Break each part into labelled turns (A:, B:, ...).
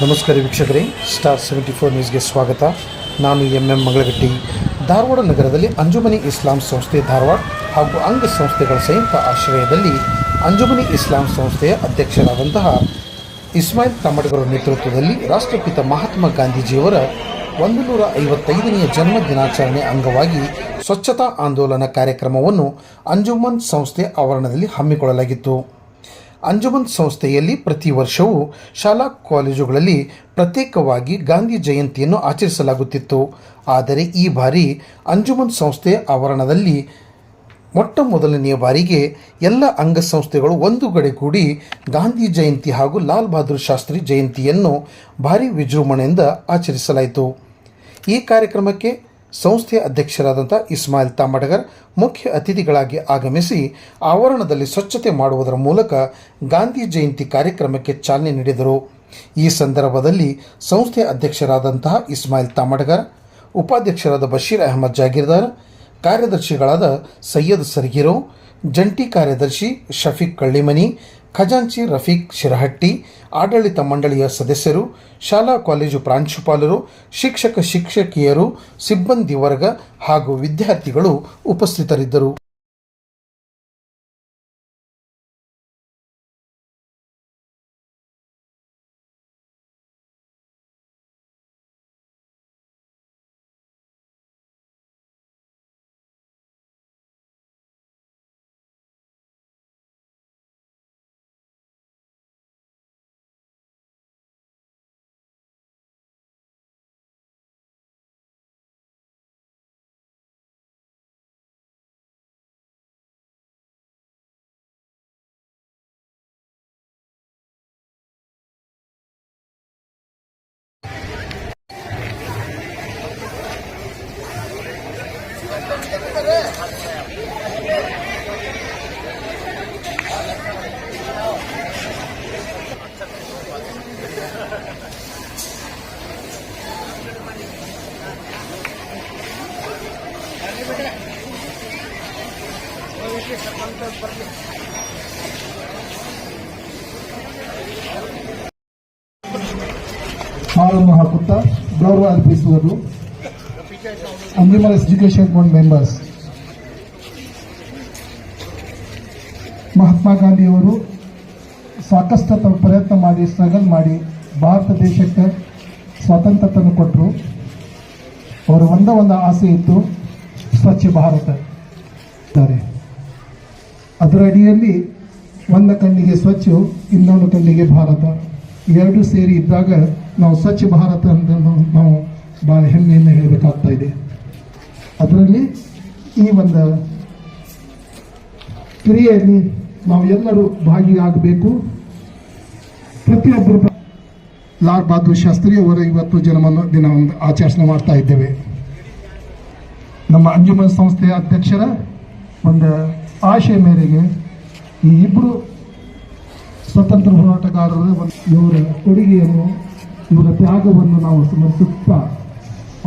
A: ನಮಸ್ಕಾರ ವೀಕ್ಷಕರೇ. Star seventy four ನ್ಯೂಸ್ಗೆ ಸ್ವಾಗತ. ನಾನು ಎಂ ಎಂ ಮಂಗಳಗಟ್ಟಿ. ಧಾರವಾಡ ನಗರದಲ್ಲಿ ಅಂಜುಮನಿ ಇಸ್ಲಾಂ ಸಂಸ್ಥೆ ಧಾರವಾಡ ಹಾಗೂ ಅಂಗ ಸಂಸ್ಥೆಗಳ ಸಂಯುಕ್ತ ಆಶ್ರಯದಲ್ಲಿ ಅಂಜುಮನಿ ಇಸ್ಲಾಂ ಸಂಸ್ಥೆಯ ಅಧ್ಯಕ್ಷರಾದಂತಹ ಇಸ್ಮಾಯಿಲ್ ತಮ್ಮಡಗರ ನೇತೃತ್ವದಲ್ಲಿ ರಾಷ್ಟ್ರಪಿತ ಮಹಾತ್ಮ ಗಾಂಧೀಜಿಯವರ ಒಂದು ನೂರ ಐವತ್ತೈದನೆಯ ಜನ್ಮ ದಿನಾಚರಣೆ ಅಂಗವಾಗಿ ಸ್ವಚ್ಛತಾ ಆಂದೋಲನ ಕಾರ್ಯಕ್ರಮವನ್ನು ಅಂಜುಮನ್ ಸಂಸ್ಥೆ ಆವರಣದಲ್ಲಿ ಹಮ್ಮಿಕೊಳ್ಳಲಾಗಿತ್ತು. ಅಂಜುಮನ್ ಸಂಸ್ಥೆಯಲ್ಲಿ ಪ್ರತಿ ವರ್ಷವೂ ಶಾಲಾ ಕಾಲೇಜುಗಳಲ್ಲಿ ಪ್ರತ್ಯೇಕವಾಗಿ ಗಾಂಧಿ ಜಯಂತಿಯನ್ನು ಆಚರಿಸಲಾಗುತ್ತಿತ್ತು. ಆದರೆ ಈ ಬಾರಿ ಅಂಜುಮನ್ ಸಂಸ್ಥೆ ಆವರಣದಲ್ಲಿ ಮೊಟ್ಟ ಮೊದಲನೆಯ ಬಾರಿಗೆ ಎಲ್ಲ ಅಂಗಸಂಸ್ಥೆಗಳು ಒಂದು ಕಡೆ ಕೂಡಿ ಗಾಂಧಿ ಜಯಂತಿ ಹಾಗೂ ಲಾಲ್ ಬಹದ್ದೂರ್ ಶಾಸ್ತ್ರಿ ಜಯಂತಿಯನ್ನು ಭಾರಿ ವಿಜೃಂಭಣೆಯಿಂದ ಆಚರಿಸಲಾಯಿತು. ಈ ಕಾರ್ಯಕ್ರಮಕ್ಕೆ ಸಂಸ್ಥೆಯ ಅಧ್ಯಕ್ಷರಾದಂಥ ಇಸ್ಮಾಯಿಲ್ ತಾಮಡಗರ್ ಮುಖ್ಯ ಅತಿಥಿಗಳಾಗಿ ಆಗಮಿಸಿ ಆವರಣದಲ್ಲಿ ಸ್ವಚ್ಛತೆ ಮಾಡುವುದರ ಮೂಲಕ ಗಾಂಧಿ ಜಯಂತಿ ಕಾರ್ಯಕ್ರಮಕ್ಕೆ ಚಾಲನೆ ನೀಡಿದರು. ಈ ಸಂದರ್ಭದಲ್ಲಿ ಸಂಸ್ಥೆಯ ಅಧ್ಯಕ್ಷರಾದಂತಹ ಇಸ್ಮಾಯಿಲ್ ತಾಮಡಗರ್ ಉಪಾಧ್ಯಕ್ಷರಾದ ಬಶೀರ್ ಅಹಮದ್ ಜಾಗೀರ್ದಾರ್, ಕಾರ್ಯದರ್ಶಿಗಳಾದ ಸೈಯದ್ ಸರ್ಗಿರೋ, ಜಂಟಿ ಕಾರ್ಯದರ್ಶಿ ಶಫೀಕ್ ಕಳ್ಳಿಮನಿ ಖಜಾಂಚಿ ರಫೀಕ್ ಶಿರಹಟ್ಟಿ, ಆಡಳಿತ ಮಂಡಳಿಯ ಸದಸ್ಯರು, ಶಾಲಾ ಕಾಲೇಜು ಪ್ರಾಂಶುಪಾಲರು, ಶಿಕ್ಷಕ ಶಿಕ್ಷಕಿಯರು, ಸಿಬ್ಬಂದಿ ವರ್ಗ ಹಾಗೂ ವಿದ್ಯಾರ್ಥಿಗಳು ಉಪಸ್ಥಿತರಿದ್ದರು.
B: ಹಾಲನ್ನು ಹಾಕುತ್ತಾ ಗೌರವ ಅರ್ಪಿಸುವುದು. Anjuman education board members. Mahatma ಗಾಂಧಿಯವರು ಸಾಕಷ್ಟು ಪ್ರಯತ್ನ ಮಾಡಿ ಸ್ಟ್ರಗಲ್ ಮಾಡಿ ಭಾರತ ದೇಶಕ್ಕೆ ಸ್ವಾತಂತ್ರ್ಯ ತಂದು ಕೊಟ್ಟರು. ಅವರ ಒಂದೇ ಒಂದು ಆಸೆ ಇತ್ತು ಸ್ವಚ್ಛ ಭಾರತ. ಇದ್ದಾರೆ ಅದರ ಅಡಿಯಲ್ಲಿ ಒಂದು ಕಣ್ಣಿಗೆ ಸ್ವಚ್ಛ ಇನ್ನೊಂದು ಕಣ್ಣಿಗೆ ಭಾರತ. ಎರಡು ಸೇರಿ ಇದ್ದಾಗ ನಾವು ಸ್ವಚ್ಛ ಭಾರತ ಅಂತ ನಾವು ಭಾಳ ಹೆಮ್ಮೆಯನ್ನು ಹೇಳಬೇಕಾಗ್ತಾ ಇದೆ. ಅದರಲ್ಲಿ ಈ ಒಂದು ಕ್ರಿಯೆಯಲ್ಲಿ ನಾವು ಎಲ್ಲರೂ ಭಾಗಿಯಾಗಬೇಕು. ಪ್ರತಿಯೊಬ್ಬರು ಲಾಲ್ ಬಹದ್ದೂರ್ ಶಾಸ್ತ್ರಿ ಅವರ ಇವತ್ತು ಜನ್ಮ ಒಂದು ಆಚರಣೆ ಮಾಡ್ತಾ ಇದ್ದೇವೆ. ನಮ್ಮ ಅಂಜುಮನ್ ಸಂಸ್ಥೆಯ ಅಧ್ಯಕ್ಷರ ಒಂದು ಆಶೆ ಮೇರೆಗೆ ಈ ಇಬ್ಬರು ಸ್ವತಂತ್ರ ಹೋರಾಟಗಾರರು ಇವರ ಕೊಡುಗೆಯನ್ನು, ಇವರ ತ್ಯಾಗವನ್ನು ನಾವು ಸ್ಮರಿಸುತ್ತಾ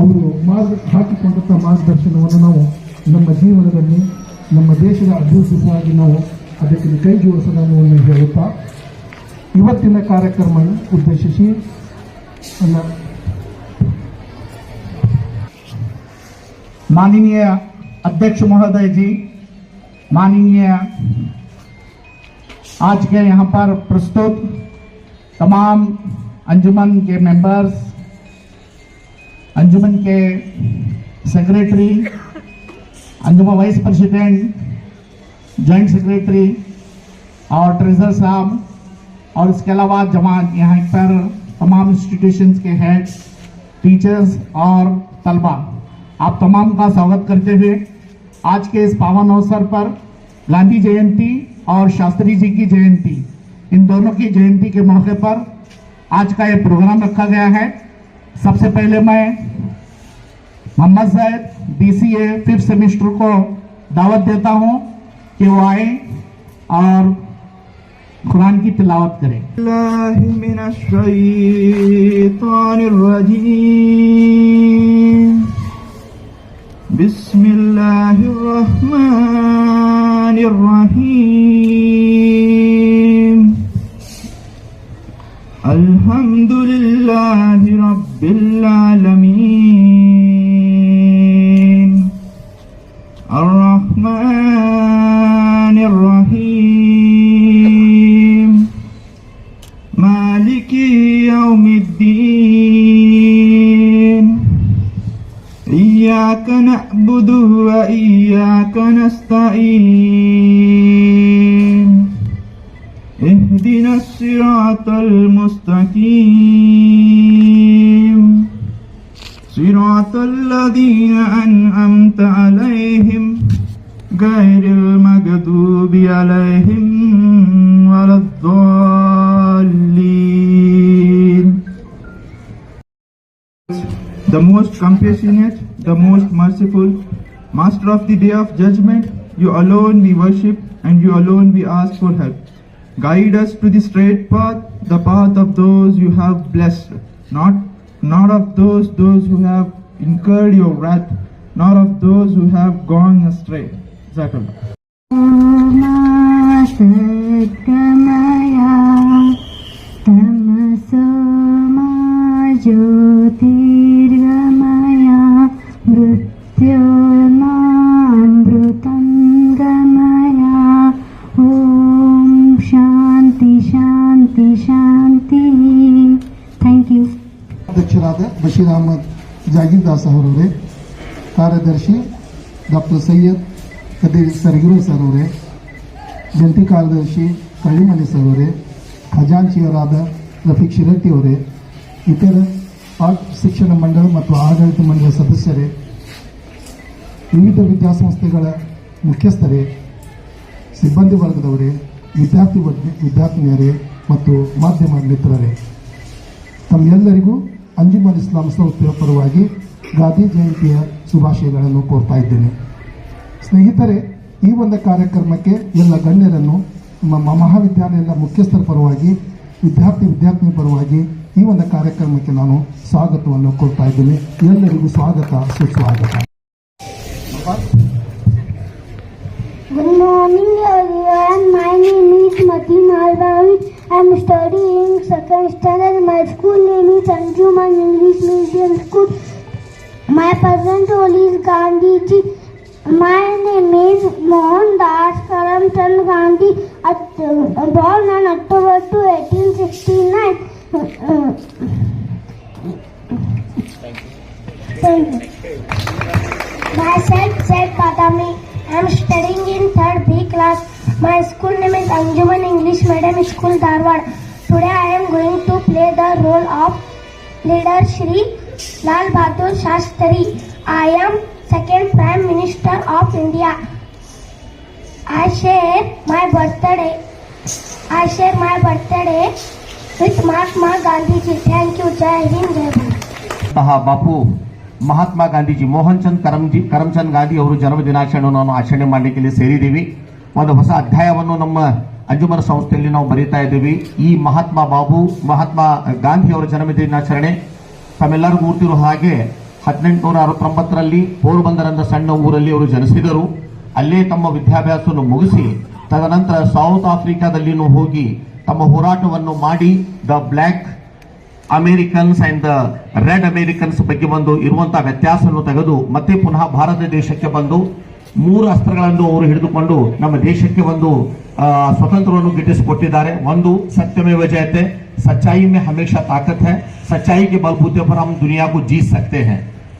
B: ಅವರು ಮಾರ್ಗ ಹಾಕಿಕೊಂಡಂಥ ಮಾರ್ಗದರ್ಶನವನ್ನು ನಾವು ನಮ್ಮ ಜೀವನದಲ್ಲಿ, ನಮ್ಮ ದೇಶದ ಅಭಿವೃದ್ಧಿಗಾಗಿ ನಾವು ಅದಕ್ಕೆ ಕೈ ಜೋಡಿಸೋಣ ಹೇಳುತ್ತಾ, ಇವತ್ತಿನ ಕಾರ್ಯಕ್ರಮ ಉದ್ದೇಶಿಸಿ
C: ಮಾನನೀಯ ಅಧ್ಯಕ್ಷ ಮಹೋದಯಜಿ माननीय, आज के यहाँ पर प्रस्तुत तमाम अंजुमन के मेंबर्स अंजुमन के secretary Anjuman vice president joint secretary और ट्रेजर साहब, और इसके अलावा जमा यहाँ पर तमाम इंस्टीट्यूशंस के हेड टीचर्स और तलबा। आप तमाम का स्वागत करते हुए आज के इस पावन अवसर पर गांधी जयंती और शास्त्री जी की जयंती, इन दोनों की जयंती के मौके पर आज का ये प्रोग्राम रखा गया है। सबसे पहले मैं Mohammed Zaid BCA fifth semester को दावत देता हूँ कि वो आए और कुरान की तिलावत करें।
D: बिस्मिल्लाहि من الشيطان الرجيم بسم الله الرحمن الرحيم ولا الضالين the most compassionate, the most merciful, Master of the day of judgment, you alone we worship and you alone we ask for help. Guide us to the straight path, the path of those you have blessed, not not of those those who have incurred your wrath, not of those who have gone astray. Zakallah.
E: सद्गमया तमसो मा ज्योतिर्गमया मृत्योर्मामृतं गमया ॐ शान्ति शान्ति शान्तिः thank you
B: ಅಧ್ಯಕ್ಷರಾದ ಬಶೀರ್ ಅಹಮದ್ ಜಾಗೀರ್ದಾಸ್ ಅವರವರೇ ಕಾರ್ಯದರ್ಶಿ doctor Syed Qadeer ಸರ್ಗಿರು sir ಅವರೇ ಜಂಟಿ ಕಾರ್ಯದರ್ಶಿ Kallimane sir ಅವರೇ, ಖಜಾಂಚಿಯವರಾದ ರಫೀಕ್ ಶಿರಟ್ಟಿ ಅವರೇ, ಇತರ ಆರ್ಟ್ ಶಿಕ್ಷಣ ಮಂಡಳ ಮತ್ತು ಆಡಳಿತ ಮಂಡಳಿ ಸದಸ್ಯರೇ, ವಿವಿಧ ವಿದ್ಯಾಸಂಸ್ಥೆಗಳ ಮುಖ್ಯಸ್ಥರೇ, ಸಿಬ್ಬಂದಿ ವರ್ಗದವರೇ, ವಿದ್ಯಾರ್ಥಿ ವಿದ್ಯಾರ್ಥಿನಿಯರೇ ಮತ್ತು ಮಾಧ್ಯಮ ಮಿತ್ರರೇ. ತಮ್ಮೆಲ್ಲರಿಗೂ ಅಂಜುಮನ್ ಇಸ್ಲಾಂ ಸಂಸ್ಥೆಯ ಪರವಾಗಿ ಗಾಂಧಿ ಜಯಂತಿಯ ಶುಭಾಶಯಗಳನ್ನು ಕೋರ್ತಾ ಇದ್ದೇನೆ. ಸ್ನೇಹಿತರೆ ಈ ಒಂದು ಕಾರ್ಯಕ್ರಮಕ್ಕೆ ಎಲ್ಲ ಗಂಡ್ಯರನ್ನು ಮ ಮಹಾವಿದ್ಯಾಲಯದ ಮುಖ್ಯಸ್ಥರ ಪರವಾಗಿ, ವಿದ್ಯಾರ್ಥಿ ವಿದ್ಯಾರ್ಥಿನಿ ಪರವಾಗಿ ಈ ಒಂದು ಕಾರ್ಯಕ್ರಮಕ್ಕೆ ನಾನು ಸ್ವಾಗತವನ್ನು ಕೊಡ್ತಾ ಇದ್ದೀನಿ. ಎಲ್ಲರಿಗೂ ಸ್ವಾಗತ ಸೂಕ್ತವಾಗಿದೆ
E: very name is and my name it my tea my ಡಾ ವಿಜ್ and studying second standard my school name is thank you my English medium school my present ಓಲೀಸ್ Gandhiji My name is Mohan Das Karamchand Gandhi. At, uh, born on October 2, 1869. Uh, Thank you. Myself, Badami. I am studying in third B class. My school name is Anjuman English Medium School, Dharwad. Today I am going to play the role of leader Shri Lal Bahadur Shastri. I am second Prime Minister of India. I share my birthday. I share my birthday with Mahatma Gandhi ji. Thank you. Jai Hind, Jai Bharat.
F: ಅಂತಹ ಬಾಪು ಮಹಾತ್ಮ ಗಾಂಧೀಜಿ ಮೋಹನ್ ಚಂದ್ ಕರಂಜಿ ಕರಮ್ಚಂದ್ ಗಾಂಧಿ ಅವರು ಜನ್ಮ ದಿನಾಚರಣೆಯನ್ನು ನಾವು ಆಚರಣೆ ಮಾಡಲಿಕ್ಕೆ ಇಲ್ಲಿ ಸೇರಿದ್ದೀವಿ ಒಂದು ಹೊಸ ಅಧ್ಯಾಯವನ್ನು ನಮ್ಮ ಅಂಜುಮನ ಸಂಸ್ಥೆಯಲ್ಲಿ ನಾವು ಬರೀತಾ ಇದ್ದೀವಿ ಈ ಮಹಾತ್ಮ ಬಾಬು ಮಹಾತ್ಮ ಗಾಂಧಿ ಅವರ ಜನ್ಮ ದಿನಾಚರಣೆ ತಮ್ಮೆಲ್ಲರಿಗೂ ಗೊತ್ತಿರೋ ಹಾಗೆ ಹದಿನೆಂಟುನೂರ ಅರವತ್ತೊಂಬತ್ತರಲ್ಲಿ ಪೋರ್ಬಂದರ್ ಸಣ್ಣ ಊರಲ್ಲಿ ಅವರು ಜನಿಸಿದರು. ಅಲ್ಲೇ ತಮ್ಮ ವಿದ್ಯಾಭ್ಯಾಸವನ್ನು ಮುಗಿಸಿ, ತದನಂತರ ಸೌತ್ ಆಫ್ರಿಕಾದಲ್ಲಿನೂ ಹೋಗಿ ತಮ್ಮ ಹೋರಾಟವನ್ನು ಮಾಡಿ the black Americans and the red Americans ಬಗ್ಗೆ ಬಂದು ಇರುವಂತಹ ವ್ಯತ್ಯಾಸವನ್ನು ತೆಗೆದು ಮತ್ತೆ ಪುನಃ ಭಾರತ ದೇಶಕ್ಕೆ ಬಂದು ಮೂರು ಅಸ್ತ್ರಗಳನ್ನು ಅವರು ಹಿಡಿದುಕೊಂಡು ನಮ್ಮ ದೇಶಕ್ಕೆ ಒಂದು ಸ್ವತಂತ್ರವನ್ನು ಗಿಟ್ಟಿಸಿಕೊಟ್ಟಿದ್ದಾರೆ. ಒಂದು, ಸತ್ಯಮೇವ ಜಯತೆ, ಸಚ್ಚಾಯಿ ಮೇ ಹಮೇಶಾ ತಾಕತ್ ಹೈ ಸಚ್ಚಾಯಿ ಕೆ ಪರ ಹಮ್ ದುನಿಯಾ ಜೀತ್ ಸಕ್ತೆ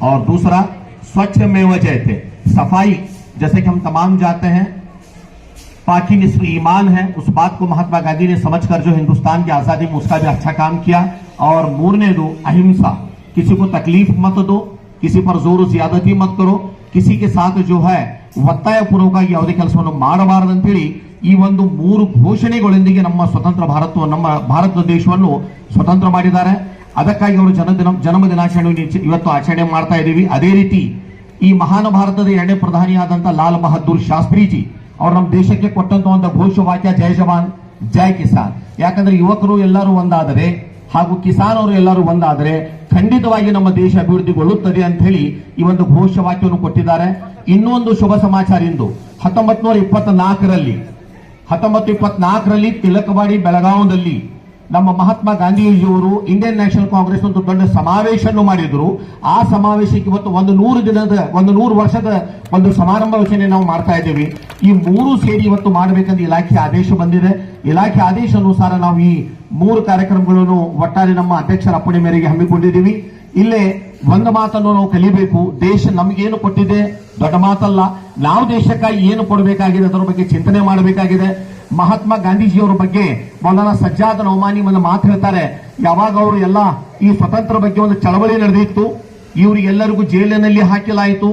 F: और दूसरा स्वच्छ में जयते सफाई जैसे कि हम तमाम जाते हैं पाकि निस्फ ईमान है उस बात को महात्मा गांधी ने समझकर जो हिंदुस्तान की आजादी में उसका भी अच्छा काम किया और मूरने दो अहिंसा किसी को तकलीफ मत दो किसी पर जोर ज्यादती मत करो किसी के साथ जो है ಒತ್ತಾಯಪೂರ್ವಕವಾಗಿ ಯಾವುದೇ ಕೆಲಸವನ್ನು ಮಾಡಬಾರದಂತೇಳಿ ಈ ಒಂದು ಮೂರು ಘೋಷಣೆಗಳೊಂದಿಗೆ ನಮ್ಮ ಸ್ವತಂತ್ರ ಭಾರತ ನಮ್ಮ ಭಾರತ ದೇಶವನ್ನು ಸ್ವತಂತ್ರ ಮಾಡಿದ್ದಾರೆ ಅದಕ್ಕಾಗಿ ಅವರು ಜನ್ಮದಿನ ಜನ್ಮ ದಿನಾಚರಣೆ ಇವತ್ತು ಆಚರಣೆ ಮಾಡ್ತಾ ಇದ್ದೀವಿ. ಅದೇ ರೀತಿ ಈ ಮಹಾನ್ ಭಾರತದ ಎರಡನೇ ಪ್ರಧಾನಿಯಾದಂಥ ಲಾಲ್ ಬಹದ್ದೂರ್ ಶಾಸ್ತ್ರಿಜಿ ಅವ್ರು ನಮ್ಮ ದೇಶಕ್ಕೆ ಕೊಟ್ಟಂತ ಒಂದು ಘೋಷವಾಕ್ಯ ಜಯ ಜವಾನ್ ಜಯ ಕಿಸಾನ್. ಯಾಕಂದ್ರೆ ಯುವಕರು ಎಲ್ಲರೂ ಒಂದಾದರೆ ಹಾಗೂ ಕಿಸಾನ್ ಅವರು ಎಲ್ಲರೂ ಒಂದಾದರೆ ಖಂಡಿತವಾಗಿ ನಮ್ಮ ದೇಶ ಅಭಿವೃದ್ಧಿಗೊಳ್ಳುತ್ತದೆ ಅಂತ ಹೇಳಿ ಈ ಒಂದು ಘೋಷವಾಕ್ಯವನ್ನು ಕೊಟ್ಟಿದ್ದಾರೆ. ಇನ್ನೊಂದು ಶುಭ ಸಮಾಚಾರ ಇಂದು. ಹತ್ತೊಂಬತ್ತು ನೂರ ಇಪ್ಪತ್ನಾಲ್ಕರಲ್ಲಿ ಹತ್ತೊಂಬತ್ತು ಇಪ್ಪತ್ನಾಲ್ಕರಲ್ಲಿ ತಿಲಕವಾಡಿ, ಬೆಳಗಾವದಲ್ಲಿ ನಮ್ಮ ಮಹಾತ್ಮ ಗಾಂಧೀಜಿಯವರು ಇಂಡಿಯನ್ ನ್ಯಾಷನಲ್ ಕಾಂಗ್ರೆಸ್ ಒಂದು ದೊಡ್ಡ ಸಮಾವೇಶವನ್ನು ಮಾಡಿದ್ರು. ಆ ಸಮಾವೇಶಕ್ಕೆ ಇವತ್ತು ಒಂದು ನೂರು ದಿನದ, ಒಂದು ನೂರು ವರ್ಷದ ಒಂದು ಸಮಾರಂಭ ಯೋಚನೆ ನಾವು ಮಾಡ್ತಾ ಇದ್ದೀವಿ. ಈ ಮೂರು ಸೇರಿ ಇವತ್ತು ಮಾಡಬೇಕಂತ ಇಲಾಖೆ ಆದೇಶ ಬಂದಿದೆ. ಇಲಾಖೆ ಆದೇಶ ಅನುಸಾರ ನಾವು ಈ ಮೂರು ಕಾರ್ಯಕ್ರಮಗಳನ್ನು ಒಟ್ಟಾರೆ ನಮ್ಮ ಅಧ್ಯಕ್ಷರ ಅಪ್ಪಣೆ ಮೇರೆಗೆ ಹಮ್ಮಿಕೊಂಡಿದ್ದೀವಿ. ಇಲ್ಲೇ ಒಂದು ಮಾತನ್ನು ನಾವು ಕಲಿಬೇಕು. ದೇಶ ನಮಗೇನು ಕೊಟ್ಟಿದೆ? ದೊಡ್ಡ ಮಾತಲ್ಲ. ನಾವು ದೇಶಕ್ಕಾಗಿ ಏನು ಕೊಡಬೇಕಾಗಿದೆ? ಅದರ ಬಗ್ಗೆ ಚಿಂತನೆ ಮಾಡಬೇಕಾಗಿದೆ. ಮಹಾತ್ಮ ಗಾಂಧೀಜಿಯವರ ಬಗ್ಗೆ ಮೌಲಾನಾ ಸಜ್ಜಾದ್ ನೌಮಾನಿ ಒಂದು ಮಾತು ಹೇಳ್ತಾರೆ. ಯಾವಾಗ ಅವರು ಎಲ್ಲ ಈ ಸ್ವತಂತ್ರ ಬಗ್ಗೆ ಒಂದು ಚಳವಳಿ ನಡೆದಿತ್ತು, ಇವರಿಗೆಲ್ಲರಿಗೂ ಜೈಲಿನಲ್ಲಿ ಹಾಕಲಾಯಿತು.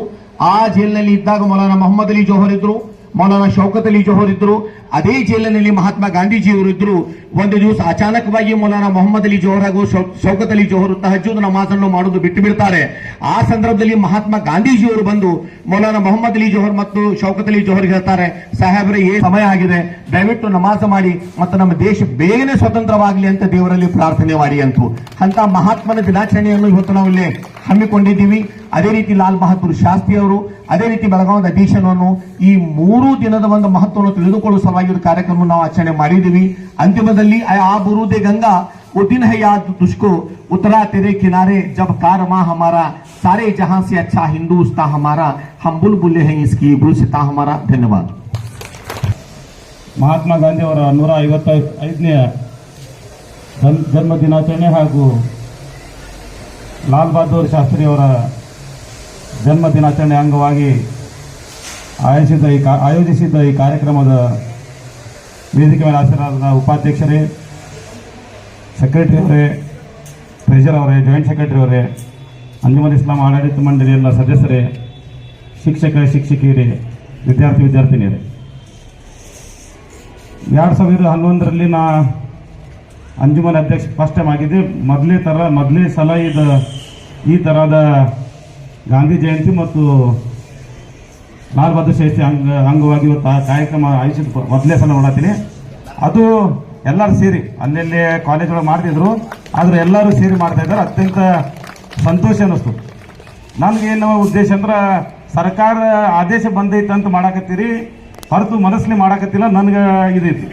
F: ಆ ಜೈಲಿನಲ್ಲಿ ಇದ್ದಾಗ ಮೌಲಾನಾ ಮೊಹಮ್ಮದ್ ಅಲಿ ಜೋಹರ್ ಇದ್ರು, ಮೌಲಾನಾ ಶೌಕತ್ ಅಲಿ ಜೋಹರ್ ಇದ್ರು. ಅದೇ ಜೈಲಿನಲ್ಲಿ ಮಹಾತ್ಮ ಗಾಂಧೀಜಿಯವರು ಇದ್ರು. ಒಂದು ದಿವಸ ಅಚಾನಕವಾಗಿ ಮೌಲಾನಾ ಮೊಹಮ್ಮದ್ ಅಲಿ ಜೋಹರ್ ಹಾಗೂ ಶೌಕತ್ ಅಲಿ ಜೋಹರ್ ತಹಜೂದ್ ನಮಾಜನ್ನು ಮಾಡೋದು ಬಿಟ್ಟು ಬಿಡ್ತಾರೆ. ಆ ಸಂದರ್ಭದಲ್ಲಿ ಮಹಾತ್ಮ ಗಾಂಧೀಜಿಯವರು ಬಂದು ಮೌಲಾನ ಮೊಹಮ್ಮದ್ ಅಲಿ ಜೋಹರ್ ಮತ್ತು ಶೌಕತ್ ಅಲಿ ಜೋಹರ್ ಹೇಳ್ತಾರೆ, ಸಾಹೇಬ್ರೆ ಏನು ಸಮಯ ಆಗಿದೆ. ದಯವಿಟ್ಟು ನಮಾಜ ಮಾಡಿ ಮತ್ತು ನಮ್ಮ ದೇಶ ಬೇಗನೆ ಸ್ವತಂತ್ರವಾಗಲಿ ಅಂತ ದೇವರಲ್ಲಿ ಪ್ರಾರ್ಥನೆ ಮಾಡಿ ಅಂತು. ಅಂತ ಮಹಾತ್ಮನ ದಿನಾಚರಣೆಯನ್ನು ಇವತ್ತು ನಾವು ಇಲ್ಲಿ ಹಮ್ಮಿಕೊಂಡಿದ್ದೀವಿ. ಅದೇ ರೀತಿ ಲಾಲ್ ಬಹದ್ದೂರ್ ಶಾಸ್ತ್ರಿ ಅವರು, ಅದೇ ರೀತಿ ಬೆಳಗಾವಿ ಅಧೀಶನವನ್ನು ಈ ಮೂರು ದಿನದ ಒಂದು ಮಹತ್ವವನ್ನು ತಿಳಿದುಕೊಳ್ಳುವ ಸಲುವಾಗಿ ಕಾರ್ಯಕ್ರಮವನ್ನು ಕಾರ್ಯಕ್ರಮ ನಾವು ಆಚರಣೆ ಮಾಡಿದ್ದೀವಿ. ಅಂತಿಮದಲ್ಲಿ ಆ ಬುರುದೆ ಗಂಗಾ वो दिन है याद तुझको उतरा तेरे किनारे जब कारवां हमारा सारे जहां से अच्छा हिंदुस्तान हमारा हम बुलबुले हैं इसकी गुलसिता हमारा धन्यवाद
G: ಮಹಾತ್ಮ ಗಾಂಧಿ ಅವರ ನೂರ ಐವತ್ತ ಐದನೇ ಜನ್- ಜನ್ಮ ದಿನಾಚರಣೆ ಹಾಗೂ ಲಾಲ್ ಬಹದ್ದೂರ್ ಶಾಸ್ತ್ರಿ ಅವರ ಜನ್ಮ ದಿನಾಚರಣೆ ಅಂಗವಾಗಿ ಆಯೋಜಿಸಿದ ಈ ಕಾ- ಆಯೋಜಿಸಿದ್ದ ಈ ಕಾರ್ಯಕ್ರಮದ ವೇದಿಕೆ ಮೇಲೆ ಹಾಜರಾದ ಉಪಾಧ್ಯಕ್ಷರೇ ಸೆಕ್ರೆಟರಿ ಅವರೇ ಟ್ರೆಜರ್ ಅವರೇ ಜಾಯಿಂಟ್ ಸೆಕ್ರೆಟರಿ ಅವರೇ, ಅಂಜುಮನ್ ಇಸ್ಲಾಂ ಆಡಳಿತ ಮಂಡಳಿ ಎಲ್ಲ ಸದಸ್ಯರೇ ಶಿಕ್ಷಕ ಶಿಕ್ಷಕಿಯರೇ, ವಿದ್ಯಾರ್ಥಿ ವಿದ್ಯಾರ್ಥಿನಿಯರೇ. ಎರಡು ಸಾವಿರದ ಹನ್ನೊಂದರಲ್ಲಿ ನಾ ಅಂಜುಮನ್ ಅಧ್ಯಕ್ಷ ಫಸ್ಟ್ ಟೈಮ್ ಆಗಿದ್ದೆ. ಮೊದಲೇ ಥರ ಮೊದಲೇ ಸಲ ಇದು, ಈ ಥರದ ಗಾಂಧಿ ಜಯಂತಿ ಮತ್ತು ಲಾಲ್ ಬಹದ್ದೂರ್ ಶಾಸ್ತ್ರಿ ಅಂಗ, ಅಂಗವಾಗಿ ಇವತ್ತು ಕಾರ್ಯಕ್ರಮ ಆಯೋಜಿಸಿದ ಮೊದಲೇ ಸಲ ನೋಡತ್ತೀನಿ ಅದು ಎಲ್ಲರೂ ಸೇರಿ, ಅಲ್ಲೆಲ್ಲಿ ಕಾಲೇಜ್ ಒಳಗೆ ಮಾಡ್ತಿದ್ರು, ಆದ್ರೆ ಎಲ್ಲರೂ ಸೇರಿ ಮಾಡ್ತಾ ಇದ್ದಾರೆ. ಅತ್ಯಂತ ಸಂತೋಷ ಅನ್ನಿಸ್ತು. ನನ್ಗೇನು ಉದ್ದೇಶ ಅಂದ್ರೆ, ಸರ್ಕಾರ ಆದೇಶ ಬಂದೈತೆ ಅಂತ ಮಾಡಾಕತ್ತೀರಿ, ಹೊರತು ಮನಸ್ಸಲ್ಲಿ ಮಾಡಾಕತ್ತಿಲ್ಲ, ನನಗೆ ಇದೈತಿ.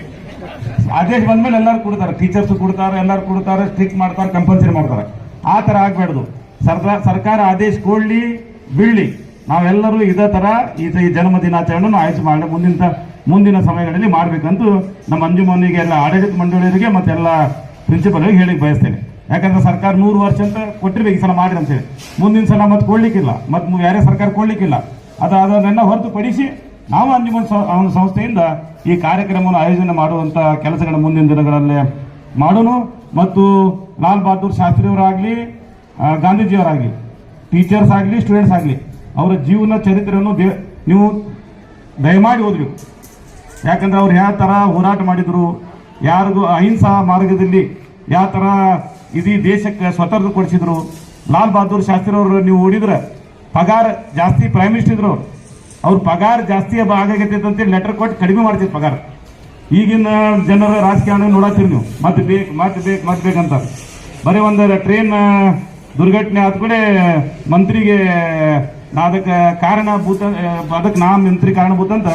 G: ಆದೇಶ ಬಂದ್ಮೇಲೆ ಎಲ್ಲರೂ ಕೊಡ್ತಾರೆ ಟೀಚರ್ಸ್ ಕೊಡ್ತಾರೆ, ಎಲ್ಲರೂ ಕೊಡ್ತಾರೆ ಸ್ಟ್ರಿಕ್ಟ್ ಮಾಡ್ತಾರೆ ಕಂಪಲ್ಸರಿ ಮಾಡ್ತಾರೆ. ಆ ಥರ ಆಗ್ಬಾರ್ದು ಸರ್ಕಾರ ಸರ್ಕಾರ ಆದೇಶ ಕೊಡ್ಲಿ, ಬೀಳಲಿ. ನಾವೆಲ್ಲರೂ ಇದೇ ಥರ, ಈ ಜನ್ಮ ದಿನಾಚರಣೆ ಆಯೋಜನೆ ಮಾಡಿ ಮುಂದಿನ ಮುಂದಿನ ಸಮಯಗಳಲ್ಲಿ ಮಾಡಬೇಕಂತೂ ನಮ್ಮ ಅಂಜುಮನಿಗೆ ಎಲ್ಲ ಆಡಳಿತ ಮಂಡಳಿಯರಿಗೆ ಮತ್ತೆಲ್ಲ ಪ್ರಿನ್ಸಿಪಲ್ಗೆ ಹೇಳಿ ಬಯಸ್ತೇನೆ. ಯಾಕಂದ್ರೆ ಸರ್ಕಾರ ನೂರು ವರ್ಷ ಅಂತ ಕೊಟ್ಟಿರ್ಬೇಕು ಈ ಸಲ ಮಾಡಿ ಅಂತೇಳಿ ಮುಂದಿನ ಸಲ ಮತ್ತೆ ಕೊಡ್ಲಿಕ್ಕಿಲ್ಲ. ಮತ್ತೆ ಯಾರೇ ಸರ್ಕಾರ ಕೊಡ್ಲಿಕ್ಕಿಲ್ಲ. ಅದು ಅದನ್ನೆಲ್ಲ ಹೊರತುಪಡಿಸಿ ನಾವು ಅಂಜುಮನ್ ಅವನ ಸಂಸ್ಥೆಯಿಂದ ಈ ಕಾರ್ಯಕ್ರಮವನ್ನು ಆಯೋಜನೆ ಮಾಡುವಂತ ಕೆಲಸಗಳ ಮುಂದಿನ ದಿನಗಳಲ್ಲೇ ಮಾಡೋನು. ಮತ್ತು ಲಾಲ್ ಬಹದ್ದೂರ್ ಶಾಸ್ತ್ರಿಯವರಾಗಲಿ ಗಾಂಧೀಜಿಯವರಾಗಲಿ ಟೀಚರ್ಸ್ ಆಗಲಿ ಸ್ಟೂಡೆಂಟ್ಸ್ ಆಗಲಿ, ಅವರ ಜೀವನ ಚರಿತ್ರೆಯನ್ನು ನೀವು ದಯಮಾಡಿ ಓದಬೇಕು. ಯಾಕಂದ್ರೆ ಅವ್ರು ಯಾವ ಥರ ಹೋರಾಟ ಮಾಡಿದ್ರು, ಯಾರಿಗೂ ಅಹಿಂಸಾ ಮಾರ್ಗದಲ್ಲಿ ಯಾವ ಥರ ಇಡೀ ದೇಶಕ್ಕೆ ಸ್ವತಂತ್ರ ಕೊಡಿಸಿದ್ರು. ಲಾಲ್ ಬಹದ್ದೂರ್ ಶಾಸ್ತ್ರಿ ಅವರು ನೀವು ಓಡಿದ್ರೆ ಪಗಾರ ಜಾಸ್ತಿ ಪ್ರೈಮ್ ಮಿನಿಸ್ಟರ್ ಇದ್ರು ಅವ್ರ. ಪಗಾರ ಜಾಸ್ತಿ ಆಗೈತೆ ಅಂತೇಳಿ ಲೆಟರ್ ಕೊಟ್ಟು ಕಡಿಮೆ ಮಾಡ್ತಿದ್ರು ಪಗಾರ. ಈಗಿನ ಜನರ ರಾಜಕಾರಣ ನೋಡತ್ತೀರಿ ನೀವು. ಮತ್ತೆ ಬೇಕು ಮತ್ತೆ ಬೇಕು ಮತ್ತೆ ಬೇಕಂತ ಬರೀ ಒಂದು ಟ್ರೈನ್ ದುರ್ಘಟನೆ ಆದ ಕೂಡಲೇ ಮಂತ್ರಿಗೆ ಅದಕ್ಕೆ ಕಾರಣಭೂತ ಅದಕ್ಕೆ ನಾ ಮಂತ್ರಿ ಕಾರಣಭೂತ ಅಂತ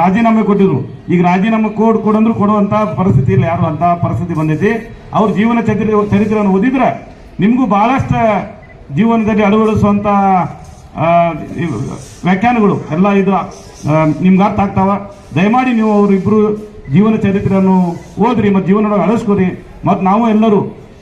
G: ರಾಜೀನಾಮೆ ಕೊಟ್ಟಿದ್ರು. ಈಗ ರಾಜೀನಾಮೆ ಕೋಡ್ ಕೊಡಂದ್ರು ಕೊಡುವಂತ ಪರಿಸ್ಥಿತಿ ಇಲ್ಲ. ಯಾರು ಅಂತ ಪರಿಸ್ಥಿತಿ ಬಂದೈತಿ. ಅವ್ರ ಜೀವನ ಚರಿತ್ರೆ ಚರಿತ್ರೆಯನ್ನು ಓದಿದ್ರೆ ನಿಮಗೂ ಬಹಳಷ್ಟು ಜೀವನದಲ್ಲಿ ಇವ್ ವ್ಯಾಖ್ಯಾನಗಳು ಎಲ್ಲ ಇದು ನಿಮ್ಗೆ ಅರ್ಥ ಆಗ್ತಾವ. ದಯಮಾಡಿ ನೀವು ಅವರಿಬ್ರು ಜೀವನ ಚರಿತ್ರೆಯನ್ನು ಓದ್ರಿ, ಮತ್ತು ಜೀವನದೊಳಗೆ ಅಳಿಸ್ಕೊರಿ ಮತ್ತು ನಾವು ಎಲ್ಲರೂ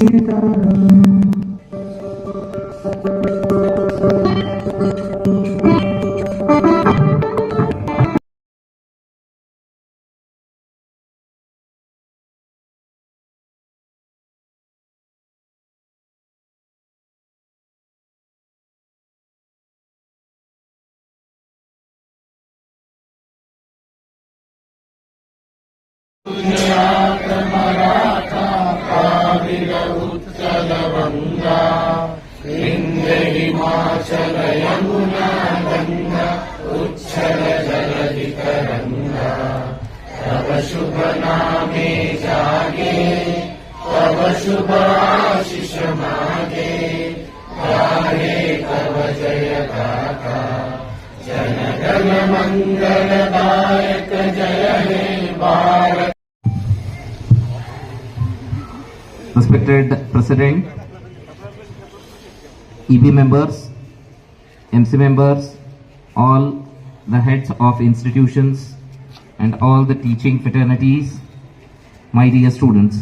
G: ಅವರು ಹಾಕಿದಂತ शुभ नामे जागे तव शुभ आशीष मागे गाहे तव जय गाता जन गण मंगल दायक जय हे Bharat
H: Respected President, EB members, MC members, all the heads of institutions, and all the teaching fraternities, my dear students.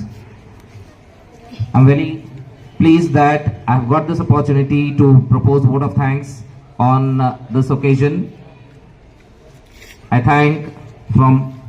H: I'm very pleased that I've got this opportunity to propose vote of thanks on uh, this occasion. I thank from